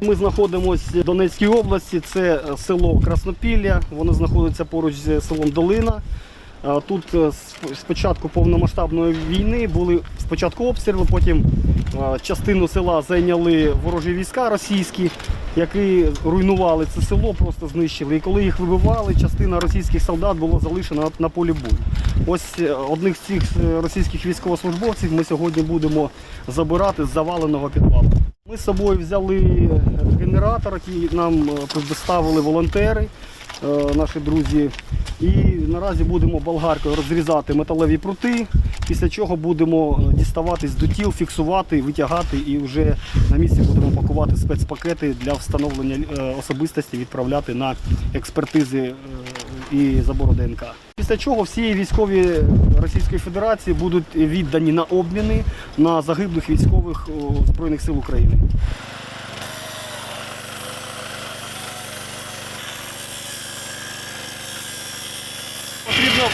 Ми знаходимося в Донецькій області, це е, село Краснопілля, воно знаходиться поруч з селом Долина. Е, Тут е, з- початку повномасштабної війни були спочатку обстріли, потім частину села зайняли ворожі війська російські, які руйнували це село, просто знищили. І коли їх вибивали, частина російських солдат була залишена на- полі бою. Ось одних з цих російських військовослужбовців ми сьогодні будемо забирати з заваленого підвалу. Ми з собою взяли е, генератор, який нам е, предоставили волонтери, е, наші друзі. І наразі будемо болгаркою розрізати металеві прути, після чого будемо діставатись до тіл, фіксувати, витягати і вже на місці будемо пакувати спецпакети для встановлення особистості, відправляти на експертизи і забору ДНК. Після чого всі військові Російської Федерації будуть віддані на обміни на загиблих військових Збройних сил України. Потрібно,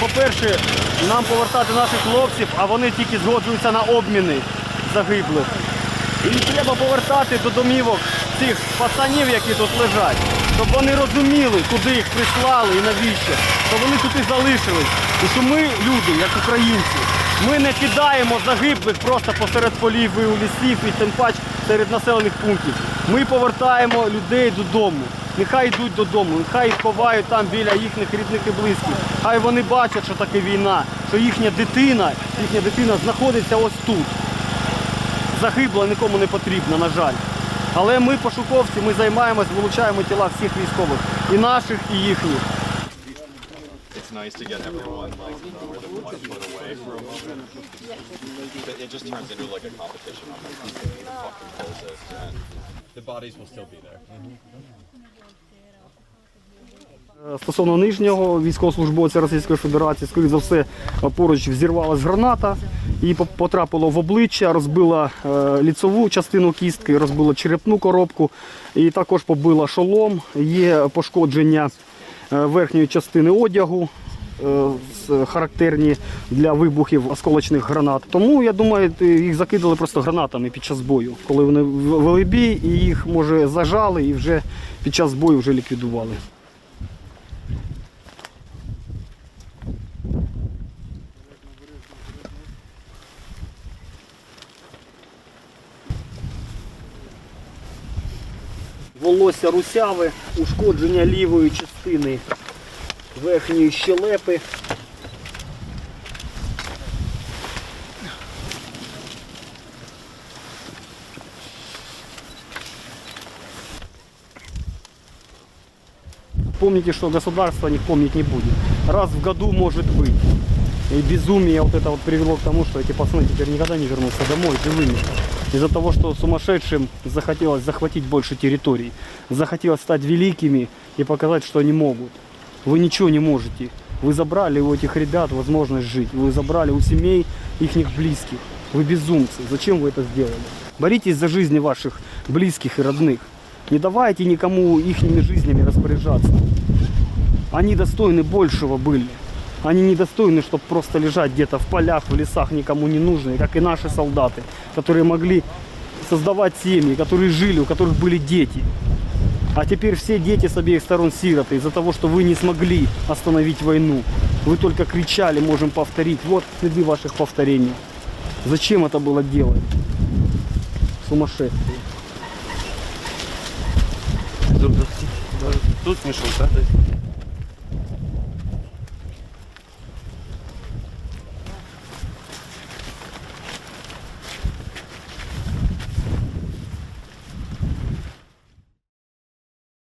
по-перше, нам повертати наших хлопців, а вони тільки згоджуються на обміни загиблих. І треба повертати до домівок цих пацанів, які тут лежать, щоб вони розуміли, куди їх прислали і навіщо, щоб вони тут і залишились. І що ми, люди, як українці, ми не кидаємо загиблих просто посеред полів і у лісів і тим пач серед населених пунктів. Ми повертаємо людей додому. Нехай йдуть додому, нехай їх ховають там біля їхніх рідних і близьких. Хай вони бачать, що таке війна, що їхня дитина, їхня дитина знаходиться ось тут загибла, нікому не потрібна, на жаль. Але ми, пошуковці, ми займаємось, вилучаємо тіла всіх військових, і наших, і їхніх. Е, Стосовно нижнього військовослужбовця Російської Федерації, скоріш за все, поруч взірвалась граната, по- потрапило в обличчя, розбила е, ліцеву частину кістки, розбила черепну коробку і також побила шолом. Є пошкодження е, верхньої частини одягу. е, Характерні для вибухів осколочних гранат. Тому я думаю, їх закидали просто гранатами під час бою, коли вони вели бій, і їх може зажали і вже під час бою вже ліквідували. волосся русяве, ушкодження лівої частини верхньої щелепи. Помните, что государство них помнить не будет. Раз в году может быть. И безумие вот это вот привело к тому, что эти пацаны теперь никогда не вернутся домой живыми. Из-за того, что сумасшедшим захотелось захватить больше территорий. Захотелось стать великими и показать, что они могут. Вы ничего не можете. Вы забрали у этих ребят возможность жить. Вы забрали у семей их близких. Вы безумцы. Зачем вы это сделали? Боритесь за жизни ваших близких и родных. Не давайте никому их жизнями распоряжаться. Они достойны большего были. Они недостойны, чтобы просто лежать где-то в полях, в лесах, никому не нужные, как и наши солдаты, которые могли создавать семьи, которые жили, у которых были дети. А теперь все дети с обеих сторон сироты из-за того, что вы не смогли остановить войну. Вы только кричали, можем повторить. Вот следы ваших повторений. Зачем это было делать? Сумасшествие. Тут смешно, да?